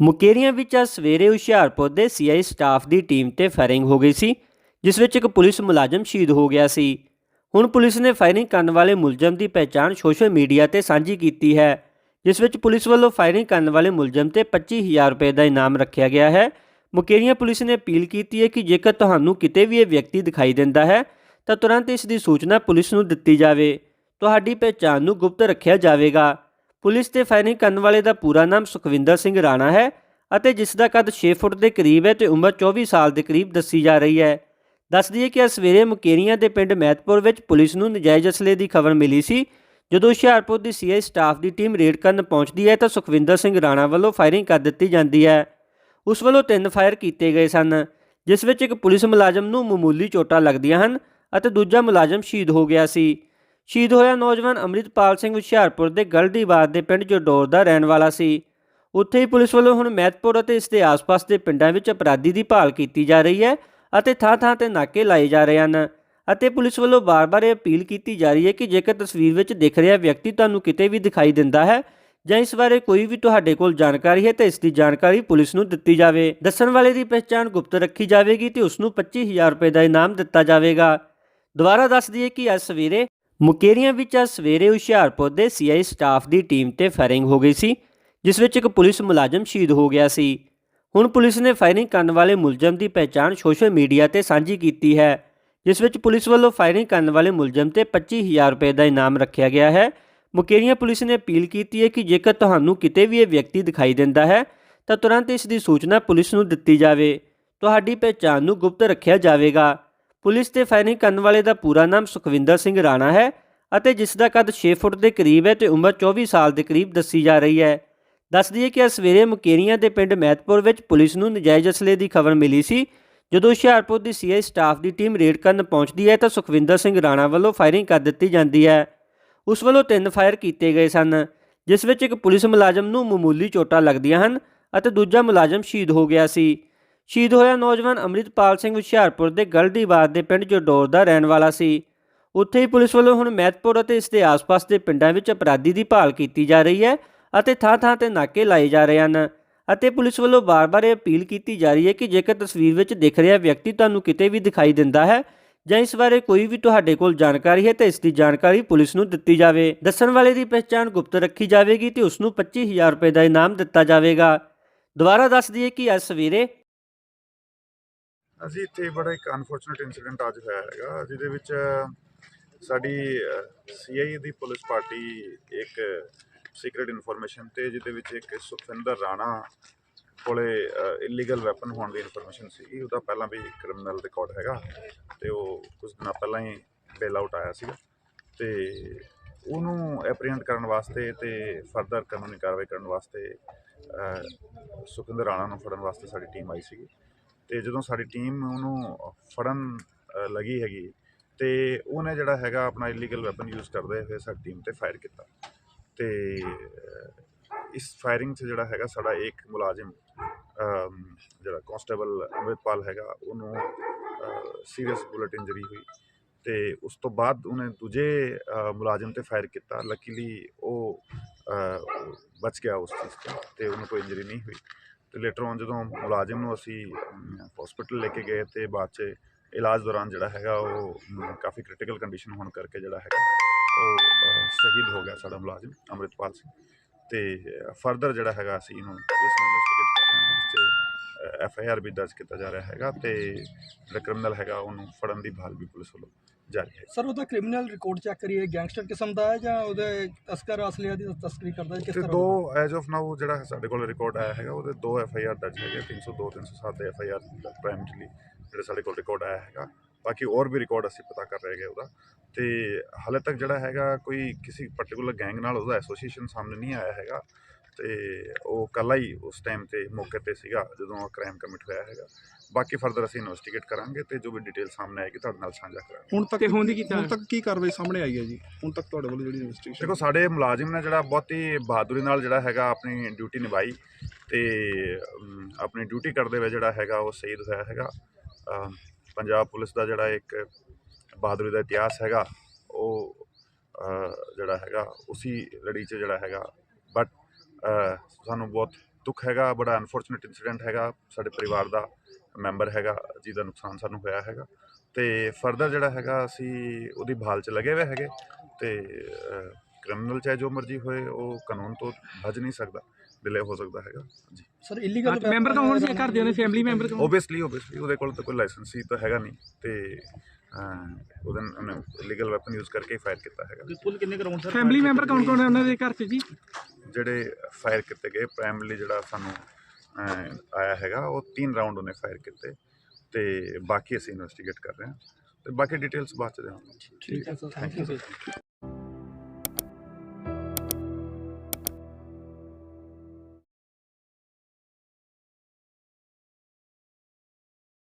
ਮੁਕੇਰੀਆਂ ਵਿੱਚ ਅੱਜ ਸਵੇਰੇ ਹੁਸ਼ਿਆਰਪੁਰ ਦੇ ਸੀਆਈ ਸਟਾਫ ਦੀ ਟੀਮ ਤੇ ਫਾਇਰਿੰਗ ਹੋ ਗਈ ਸੀ, ਜਿਸ ਵਿੱਚ ਇੱਕ ਪੁਲਿਸ ਮੁਲਾਜ਼ਮ ਸ਼ਹੀਦ ਹੋ ਗਿਆ ਸੀ। ਹੁਣ ਪੁਲਿਸ ਨੇ ਫਾਇਰਿੰਗ ਕਰਨ ਵਾਲੇ ਮੁਲਜ਼ਮ ਦੀ ਪਹਿਚਾਣ ਸੋਸ਼ਲ ਮੀਡੀਆ ਤੇ ਸਾਂਝੀ ਕੀਤੀ ਹੈ, ਜਿਸ ਵਿੱਚ ਪੁਲਿਸ ਵੱਲੋਂ ਫਾਇਰਿੰਗ ਕਰਨ ਵਾਲੇ ਮੁਲਜ਼ਮ ਤੇ 25000 ਰੁਪਏ ਦਾ ਇਨਾਮ ਰੱਖਿਆ ਗਿਆ ਹੈ। ਮੁਕੇਰੀਆਂ ਪੁਲਿਸ ਨੇ ਅਪੀਲ ਕੀਤੀ ਹੈ ਕਿ ਜੇਕਰ ਤੁਹਾਨੂੰ ਕਿਤੇ ਵੀ ਇਹ ਵਿਅਕਤੀ ਦਿਖਾਈ ਦਿੰਦਾ ਹੈ, ਤਾਂ ਤੁਰੰਤ ਇਸ ਦੀ ਸੂਚਨਾ ਪੁਲਿਸ ਨੂੰ ਦਿੱਤੀ ਜਾਵੇ। ਤੁਹਾਡੀ ਪਹਿਚਾਣ ਨੂੰ ਗੁਪਤ ਰੱਖਿਆ ਜਾਵੇਗਾ। ਪੁਲਿਸ ਤੇ ਫਾਇਰਿੰਗ ਕਰਨ ਵਾਲੇ ਦਾ ਪੂਰਾ ਨਾਮ ਸੁਖਵਿੰਦਰ ਸਿੰਘ ਰਾਣਾ ਹੈ ਅਤੇ ਜਿਸ ਦਾ ਕੱਦ 6 ਫੁੱਟ ਦੇ ਕਰੀਬ ਹੈ ਤੇ ਉਮਰ 24 ਸਾਲ ਦੇ ਕਰੀਬ ਦੱਸੀ ਜਾ ਰਹੀ ਹੈ। ਦੱਸ ਦਈਏ ਕਿ ਅੱਜ ਸਵੇਰੇ ਮੁਕੇਰੀਆਂ ਦੇ ਪਿੰਡ ਮਹਿਤਪੁਰ ਵਿੱਚ ਪੁਲਿਸ ਨੂੰ ਨਜਾਇਜ਼ ਅਸਲੇ ਦੀ ਖਬਰ ਮਿਲੀ ਸੀ। ਜਦੋਂ ਹੁਸ਼ਿਆਰਪੁਰ ਦੀ ਸੀਆਈ ਸਟਾਫ ਦੀ ਟੀਮ ਰੇਡ ਕਰਨ ਪਹੁੰਚਦੀ ਹੈ ਤਾਂ ਸੁਖਵਿੰਦਰ ਸਿੰਘ ਰਾਣਾ ਵੱਲੋਂ ਫਾਇਰਿੰਗ ਕਰ ਦਿੱਤੀ ਜਾਂਦੀ ਹੈ। ਉਸ ਵੱਲੋਂ ਤਿੰਨ ਫਾਇਰ ਕੀਤੇ ਗਏ ਸਨ, ਜਿਸ ਵਿੱਚ ਇੱਕ ਪੁਲਿਸ ਮੁਲਾਜ਼ਮ ਨੂੰ ਮਾਮੂਲੀ ਚੋਟਾਂ ਲੱਗਦੀਆਂ ਹਨ ਅਤੇ ਦੂਜਾ ਮੁਲਾਜ਼ਮ ਸ਼ਹੀਦ ਹੋ ਗਿਆ ਸੀ। ਸ਼ਹੀਦ ਹੋਇਆ ਨੌਜਵਾਨ ਅੰਮ੍ਰਿਤਪਾਲ ਸਿੰਘ ਹੁਸ਼ਿਆਰਪੁਰ ਦੇ ਗਲਡੀਬਾਦ ਦੇ ਪਿੰਡ ਜੋਡੋਰ ਦਾ ਰਹਿਣ ਵਾਲਾ ਸੀ। ਉੱਥੇ ਹੀ ਪੁਲਿਸ ਵੱਲੋਂ ਹੁਣ ਮਹਿਤਪੁਰ ਅਤੇ ਇਸ ਦੇ ਆਸ-ਪਾਸ ਦੇ ਪਿੰਡਾਂ ਵਿੱਚ ਅਪਰਾਧੀ ਦੀ ਭਾਲ ਕੀਤੀ ਜਾ ਰਹੀ ਹੈ ਅਤੇ ਥਾਂ-ਥਾਂ ਤੇ ਨਾਕੇ ਲਾਏ ਜਾ ਰਹੇ ਹਨ ਅਤੇ ਪੁਲਿਸ ਵੱਲੋਂ ਬਾਰ-ਬਾਰ ਇਹ ਅਪੀਲ ਕੀਤੀ ਜਾ ਰਹੀ ਹੈ ਕਿ ਜੇਕਰ ਤਸਵੀਰ ਵਿੱਚ ਦਿਖ ਰਿਹਾ ਵਿਅਕਤੀ ਤੁਹਾਨੂੰ ਕਿਤੇ ਵੀ ਦਿਖਾਈ ਦਿੰਦਾ ਹੈ ਜਾਂ ਇਸ ਬਾਰੇ ਕੋਈ ਵੀ ਤੁਹਾਡੇ ਕੋਲ ਜਾਣਕਾਰੀ ਹੈ ਤਾਂ ਇਸ ਦੀ ਜਾਣਕਾਰੀ ਪੁਲਿਸ ਨੂੰ ਦਿੱਤੀ ਜਾਵੇ। ਦੱਸਣ ਵਾਲੇ ਦੀ ਪਛਾਣ ਗੁਪਤ ਰੱਖੀ ਜਾਵੇਗੀ ਤੇ ਉਸ ਨੂੰ 25000 ਰੁਪਏ ਦਾ ਇਨਾਮ ਦਿੱਤਾ ਜਾਵੇਗਾ। ਦੁਬਾਰਾ ਦੱਸ ਦਈਏ ਕਿ ਅੱਜ ਸਵੇਰੇ ਮੁਕੇਰੀਆਂ ਵਿੱਚ ਅੱਜ ਸਵੇਰੇ ਹੁਸ਼ਿਆਰਪੁਰ ਦੇ ਸੀਆਈ ਸਟਾਫ ਦੀ ਟੀਮ ਤੇ ਫਾਇਰਿੰਗ ਹੋ ਗਈ ਸੀ, ਜਿਸ ਵਿੱਚ ਇੱਕ ਪੁਲਿਸ ਮੁਲਾਜ਼ਮ ਸ਼ਹੀਦ ਹੋ ਗਿਆ ਸੀ। ਹੁਣ ਪੁਲਿਸ ਨੇ ਫਾਇਰਿੰਗ ਕਰਨ ਵਾਲੇ ਮੁਲਜ਼ਮ ਦੀ ਪਹਿਚਾਣ ਸੋਸ਼ਲ ਮੀਡੀਆ ਤੇ ਸਾਂਝੀ ਕੀਤੀ ਹੈ, ਜਿਸ ਵਿੱਚ ਪੁਲਿਸ ਵੱਲੋਂ ਫਾਇਰਿੰਗ ਕਰਨ ਵਾਲੇ ਮੁਲਜ਼ਮ ਤੇ 25000 ਰੁਪਏ ਦਾ ਇਨਾਮ ਰੱਖਿਆ ਗਿਆ ਹੈ। ਮੁਕੇਰੀਆਂ ਪੁਲਿਸ ਨੇ ਅਪੀਲ ਕੀਤੀ ਹੈ ਕਿ ਜੇਕਰ ਤੁਹਾਨੂੰ ਕਿਤੇ ਵੀ ਇਹ ਵਿਅਕਤੀ ਦਿਖਾਈ ਦਿੰਦਾ ਹੈ, ਤਾਂ ਤੁਰੰਤ ਇਸ ਦੀ ਸੂਚਨਾ ਪੁਲਿਸ ਨੂੰ ਦਿੱਤੀ ਜਾਵੇ। ਤੁਹਾਡੀ ਪਹਿਚਾਣ ਨੂੰ ਗੁਪਤ ਰੱਖਿਆ ਜਾਵੇਗਾ। ਪੁਲਿਸ ਤੇ ਫਾਇਰਿੰਗ ਕਰਨ ਵਾਲੇ ਦਾ ਪੂਰਾ ਨਾਮ ਸੁਖਵਿੰਦਰ ਸਿੰਘ ਰਾਣਾ ਹੈ ਅਤੇ ਜਿਸ ਦਾ ਕੱਦ 6 ਫੁੱਟ ਦੇ ਕਰੀਬ ਹੈ ਤੇ ਉਮਰ 24 ਸਾਲ ਦੇ ਕਰੀਬ ਦੱਸੀ ਜਾ ਰਹੀ ਹੈ। ਦੱਸ ਦਈਏ ਕਿ ਅੱਜ ਸਵੇਰੇ ਮੁਕੇਰੀਆਂ ਦੇ ਪਿੰਡ ਮਹਿਤਪੁਰ ਵਿੱਚ ਪੁਲਿਸ ਨੂੰ ਨਜਾਇਜ਼ ਅਸਲੇ ਦੀ ਖਬਰ ਮਿਲੀ ਸੀ। ਜਦੋਂ ਹੁਸ਼ਿਆਰਪੁਰ ਦੀ ਸੀਆਈ ਸਟਾਫ ਦੀ ਟੀਮ ਰੇਡ ਕਰਨ ਪਹੁੰਚਦੀ ਹੈ ਤਾਂ ਸੁਖਵਿੰਦਰ ਸਿੰਘ ਰਾਣਾ ਵੱਲੋਂ ਫਾਇਰਿੰਗ ਕਰ ਦਿੱਤੀ ਜਾਂਦੀ ਹੈ। ਉਸ ਵੱਲੋਂ ਤਿੰਨ ਫਾਇਰ ਕੀਤੇ ਗਏ ਸਨ, ਜਿਸ ਵਿੱਚ ਇੱਕ ਪੁਲਿਸ ਮੁਲਾਜ਼ਮ ਨੂੰ ਮਾਮੂਲੀ ਚੋਟਾਂ ਲੱਗਦੀਆਂ ਹਨ ਅਤੇ ਦੂਜਾ ਮੁਲਾਜ਼ਮ ਸ਼ਹੀਦ ਹੋ ਗਿਆ ਸੀ। ਸ਼ਹੀਦ ਹੋਇਆ ਨੌਜਵਾਨ ਅੰਮ੍ਰਿਤਪਾਲ ਸਿੰਘ ਹੁਸ਼ਿਆਰਪੁਰ ਦੇ ਗਲਡੀਬਾਦ ਦੇ ਪਿੰਡ ਜੋਡੋਰ ਦਾ ਰਹਿਣ ਵਾਲਾ ਸੀ। ਉੱਥੇ ਹੀ ਪੁਲਿਸ ਵੱਲੋਂ ਹੁਣ ਮਹਿਤਪੁਰ ਅਤੇ ਇਸ ਦੇ ਆਸ-ਪਾਸ ਦੇ ਪਿੰਡਾਂ ਵਿੱਚ ਅਪਰਾਧੀ ਦੀ ਭਾਲ ਕੀਤੀ ਜਾ ਰਹੀ ਹੈ ਅਤੇ ਥਾਂ-ਥਾਂ ਤੇ ਨਾਕੇ ਲਾਏ ਜਾ ਰਹੇ ਹਨ ਅਤੇ ਪੁਲਿਸ ਵੱਲੋਂ ਬਾਰ-ਬਾਰ ਇਹ ਅਪੀਲ ਕੀਤੀ ਜਾ ਰਹੀ ਹੈ ਕਿ ਜੇਕਰ ਤਸਵੀਰ ਵਿੱਚ ਦਿਖ ਰਿਹਾ ਵਿਅਕਤੀ ਤੁਹਾਨੂੰ ਕਿਤੇ ਵੀ ਦਿਖਾਈ ਦਿੰਦਾ ਹੈ ਜਾਂ ਇਸ ਬਾਰੇ ਕੋਈ ਵੀ ਤੁਹਾਡੇ ਕੋਲ ਜਾਣਕਾਰੀ ਹੈ ਤਾਂ ਇਸ ਦੀ ਜਾਣਕਾਰੀ ਪੁਲਿਸ ਨੂੰ ਦਿੱਤੀ ਜਾਵੇ। ਦੱਸਣ ਵਾਲੇ ਦੀ ਪਛਾਣ ਗੁਪਤ ਰੱਖੀ ਜਾਵੇਗੀ ਤੇ ਉਸ ਨੂੰ 25000 ਰੁਪਏ ਦਾ ਇਨਾਮ ਦਿੱਤਾ ਜਾਵੇਗਾ। ਦੁਬਾਰਾ ਦੱਸ ਦਈਏ ਕਿ ਅੱਜ ਸਵੇਰੇ ਅਸੀਂ ਇੱਥੇ ਬੜਾ ਇੱਕ ਅਨਫੋਰਚੂਨੇਟ ਇਨਸੀਡੈਂਟ ਅੱਜ ਹੋਇਆ ਹੈਗਾ ਜਿਹਦੇ ਵਿੱਚ ਸਾਡੀ ਸੀਆਈਏ ਦੀ ਪੁਲਿਸ ਪਾਰਟੀ ਇੱਕ ਸੀਕ੍ਰੀਟ ਇਨਫੋਰਮੇਸ਼ਨ ਤੇ ਜਿਹਦੇ ਵਿੱਚ ਇੱਕ ਸੁਖਵਿੰਦਰ ਰਾਣਾ ਕੋਲੇ ਇਲੀਗਲ ਵੈਪਨ ਹੋਣ ਦੀ ਇਨਫੋਰਮੇਸ਼ਨ ਸੀ ਉਹਦਾ ਪਹਿਲਾਂ ਵੀ ਕ੍ਰਿਮੀਨਲ ਰਿਕਾਰਡ ਹੈਗਾ ਤੇ ਉਹ ਕੁਝ ਦਿਨਾਂ ਪਹਿਲਾਂ ਹੀ ਬੇਲ ਆਊਟ ਆਇਆ ਸੀਗਾ। ਤੇ ਉਹਨੂੰ ਐਪਰੀਹੈਂਡ ਕਰਨ ਵਾਸਤੇ ਤੇ ਫਰਦਰ ਕਾਨੂੰਨੀ ਕਾਰਵਾਈ ਕਰਨ ਵਾਸਤੇ ਅਹ, ਸੁਖਵਿੰਦਰ ਰਾਣਾ ਨੂੰ ਫੜਨ ਵਾਸਤੇ ਸਾਡੀ ਟੀਮ ਆਈ ਸੀਗੀ। ਅਤੇ ਜਦੋਂ ਸਾਡੀ ਟੀਮ ਉਹਨੂੰ ਫੜਨ ਲੱਗੀ ਹੈਗੀ ਅਤੇ ਉਹਨੇ ਜਿਹੜਾ ਹੈਗਾ ਆਪਣਾ ਇਲੀਗਲ ਵੈਪਨ ਯੂਜ਼ ਕਰਦੇ ਹੋਏ ਸਾਡੀ ਟੀਮ ਤੇ ਫਾਇਰ ਕੀਤਾ। ਅਤੇ ਇਸ ਫਾਇਰਿੰਗ 'ਚ ਜਿਹੜਾ ਹੈਗਾ ਸਾਡਾ ਇੱਕ ਮੁਲਾਜ਼ਮ ਜਿਹੜਾ ਕਾਂਸਟੇਬਲ ਅੰਮ੍ਰਿਤਪਾਲ ਹੈਗਾ, ਉਹਨੂੰ ਸੀਰੀਅਸ ਬੁਲਟ ਇੰਜਰੀ ਹੋਈ। ਤੇ ਉਸ ਤੋਂ ਬਾਅਦ ਉਹਨੇ ਦੂਜੇ ਮੁਲਾਜ਼ਮ ਤੇ ਫਾਇਰ ਕੀਤਾ। ਲੱਕੀਲੀ ਉਹ ਬਚ ਗਿਆ ਉਸ ਚੀਜ਼ ਤੋਂ, ਤੇ ਉਹਨੂੰ ਕੋਈ ਇੰਜਰੀ ਨਹੀਂ ਹੋਈ। ਤੇ ਲੇਟਰ ਔਨ ਜਦੋਂ ਮੁਲਾਜ਼ਮ ਨੂੰ ਅਸੀਂ ਹਸਪੀਟਲ ਲੈ ਕੇ ਗਏ ਤੇ ਬਾਅਦ ਚ ਇਲਾਜ ਦੌਰਾਨ ਜਿਹੜਾ ਹੈਗਾ ਉਹ ਕਾਫੀ ਕ੍ਰਿਟੀਕਲ ਕੰਡੀਸ਼ਨ ਹੋਣ ਕਰਕੇ ਜਿਹੜਾ ਹੈਗਾ ਉਹ ਸ਼ਹੀਦ ਹੋ ਗਿਆ ਸਾਡਾ ਮੁਲਾਜ਼ਮ ਅੰਮ੍ਰਿਤਪਾਲ ਸਿੰਘ। ਤੇ ਫਰਦਰ ਜਿਹੜਾ ਹੈਗਾ ਅਸੀਂ ਇਹਨੂੰ ਇਸ ਨੂੰ ਇਨਵੈਸਟੀਗੇਟ ਕਰ ਰਹੇ ਹਾਂ ਇਸ 'ਚ ਐਫ ਆਈ ਆਰ ਵੀ ਦਰਜ ਕੀਤਾ ਜਾ ਰਿਹਾ ਹੈਗਾ ਤੇ ਜਿਹੜਾ ਕ੍ਰਿਮੀਨਲ ਹੈਗਾ ਉਹਨੂੰ ਫੜਨ ਦੀ ਭਾਲ ਵੀ ਪੁਲਿਸ ਵੱਲੋਂ ਜਾਰੀ ਹੈ। ਸਰ ਉਹਦਾ ਕ੍ਰਿਮੀਨਲ ਰਿਕਾਰਡ ਚੈੱਕ ਕਰੀਏ ਗੈਂਗਸਟਰ ਕਿਸਮ ਦਾ ਹੈ ਜਾਂ ਉਹਦੇ ਤਸਕਰ ਅਸਲੀਆ ਦੀ ਤਸਕਰੀ ਕਰਦਾ ਹੈ ਕਿਸ ਤੇ ਤਰ੍ਹਾਂ ਦੋ ਐਜ਼ ਆਫ ਨਾਓ ਜਿਹੜਾ ਸਾਡੇ ਕੋਲ ਰਿਕਾਰਡ ਆਇਆ ਹੈਗਾ ਉਹਦੇ ਦੋ ਐਫ ਆਈ ਆਰ ਦਰਜ ਹੈਗੇ 302 307 ਦੇ ਐਫ ਆਈ ਆਰ ਪ੍ਰਾਇਮਰੀਲੀ ਜਿਹੜੇ ਸਾਡੇ ਕੋਲ ਰਿਕਾਰਡ ਆਇਆ ਹੈਗਾ। ਬਾਕੀ ਹੋਰ ਵੀ ਰਿਕਾਰਡ ਅਸੀਂ ਪਤਾ ਕਰ ਰਹੇ ਹੈਗੇ ਉਹਦਾ। ਤੇ ਹਾਲੇ ਤੱਕ ਜਿਹੜਾ ਹੈਗਾ ਕੋਈ ਕਿਸੇ ਪਾਰਟਿਕੂਲਰ ਗੈਂਗ ਨਾਲ ਉਹਦਾ ਐਸੋਸੀਏਸ਼ਨ ਸਾਹਮਣੇ ਨਹੀਂ ਆਇਆ ਹੈਗਾ। ਤੇ ਉਹ ਕੱਲਾ ਹੀ ਉਸ ਟਾਈਮ ਤੇ ਮੌਕੇ ਤੇ ਸੀਗਾ ਜਦੋਂ ਕ੍ਰਾਈਮ ਕਮਿਟ ਹੋਇਆ ਹੈਗਾ। ਬਾਕੀ ਫਰਦਰ ਅਸੀਂ ਇਨਵੈਸਟੀਗੇਟ ਕਰਾਂਗੇ ਤੇ ਜੋ ਵੀ ਡਿਟੇਲ ਸਾਹਮਣੇ ਆਏਗੀ ਤੁਹਾਡੇ ਨਾਲ ਸਾਂਝਾ ਕਰਾਂਗੇ। ਹੁਣ ਤੱਕ ਹੁਣ ਦੀ ਕੀਤਾ ਹੁਣ ਤੱਕ ਕੀ ਕਾਰਵਾਈ ਸਾਹਮਣੇ ਆਈ ਹੈ ਜੀ? ਹੁਣ ਤੱਕ ਤੁਹਾਡੇ ਵੱਲੋਂ ਜਿਹੜੀ ਇਨਵੈਸਟੀਗੇਸ਼ਨ ਦੇਖੋ ਸਾਡੇ ਮੁਲਾਜ਼ਮ ਨੇ ਜਿਹੜਾ ਬਹੁਤ ਹੀ ਬਹਾਦਰੀ ਨਾਲ ਜਿਹੜਾ ਹੈਗਾ ਆਪਣੀ ਡਿਊਟੀ ਨਿਭਾਈ ਤੇ ਅਮ, ਆਪਣੀ ਡਿਊਟੀ ਕਰਦੇ ਹੋਏ ਜਿਹੜਾ ਹੈਗਾ ਉਹ ਸ਼ਹੀਦ ਹੋਇਆ ਹੈਗਾ। ਅਮ, ਪੰਜਾਬ ਪੁਲਿਸ ਦਾ ਜਿਹੜਾ ਇੱਕ ਬਹਾਦਰੀ ਦਾ ਇਤਿਹਾਸ ਹੈਗਾ ਉਹ ਅ, ਜਿਹੜਾ ਹੈਗਾ ਉਸੇ ਲੜੀ 'ਚ ਜਿਹੜਾ ਹੈਗਾ। ਬਟ ਸਾਨੂੰ ਬਹੁਤ ਦੁੱਖ ਹੈਗਾ ਬੜਾ ਅਨਫੋਰਚੂਨੇਟ ਇਨਸੀਡੈਂਟ ਹੈਗਾ ਸਾਡੇ ਪਰਿਵਾਰ ਦਾ ਮੈਂਬਰ ਹੈਗਾ ਜਿਹਦਾ ਨੁਕਸਾਨ ਸਾਨੂੰ ਹੋਇਆ ਹੈਗਾ। ਤੇ ਫਰਦਰ ਜਿਹੜਾ ਹੈਗਾ ਅਸੀਂ ਉਹਦੀ ਭਾਲ 'ਚ ਲੱਗੇ ਹੋਏ ਹੈਗੇ ਤੇ ਕ੍ਰਿਮੀਨਲ ਚਾਹੇ ਜੋ ਮਰਜ਼ੀ ਹੋਏ ਉਹ ਕਾਨੂੰਨ ਤੋਂ ਭੱਜ ਨਹੀਂ ਸਕਦਾ ਡਿਲੇ ਹੋ ਸਕਦਾ ਹੈਗਾ। ਜੀ। ਸਰ ਇਲੀਗਲ ਮੈਂਬਰ ਕੌਣ ਸੀ ਘਰ ਦੇ ਉਹਨੇ ਫੈਮਿਲੀ ਮੈਂਬਰ ਕੌਣ ਓਬਵੀਅਸਲੀ ਓਬਵੀਅਸਲੀ ਉਹਦੇ ਕੋਲ ਤਾਂ ਕੋਈ ਲਾਇਸੈਂਸ ਹੀ ਤਾਂ ਹੈਗਾ ਨਹੀਂ ਤੇ ਉਹਦੇ ਇਲੀਗਲ ਵੈਪਨ ਯੂਜ਼ ਕਰਕੇ ਫਾਇਰ ਕੀਤਾ ਹੈਗਾ। ਕੁੱਲ ਕਿੰਨੇ ਗਰਾਊਂਡ ਸਰ ਫੈਮਿਲੀ ਮੈਂਬਰ ਕੌਣ ਕੌਣ ਹੈ ਉਹਨਾਂ ਦੇ ਘਰ 'ਚ ਜੀ? ਜਿਹੜੇ ਫਾਇਰ ਕੀਤੇ ਗਏ ਪ੍ਰਾਇਮਰੀ ਜਿਹੜਾ ਸਾਨੂੰ ਅਹ, ਆਇਆ ਹੈਗਾ ਉਹ ਤਿੰਨ ਰਾਉਂਡ ਉਹਨੇ ਫਾਇਰ ਕੀਤੇ ਤੇ ਬਾਕੀ ਅਸੀਂ ਇਨਵੈਸਟੀਗੇਟ ਕਰ ਰਹੇ ਹਾਂ ਤੇ ਬਾਕੀ ਡਿਟੇਲਸ ਬਾਅਦ ਚ ਦੇਵਾਂਗੇ ਠੀਕ ਹੈ ਸਰ ਥੈਂਕ ਯੂ ਸਰ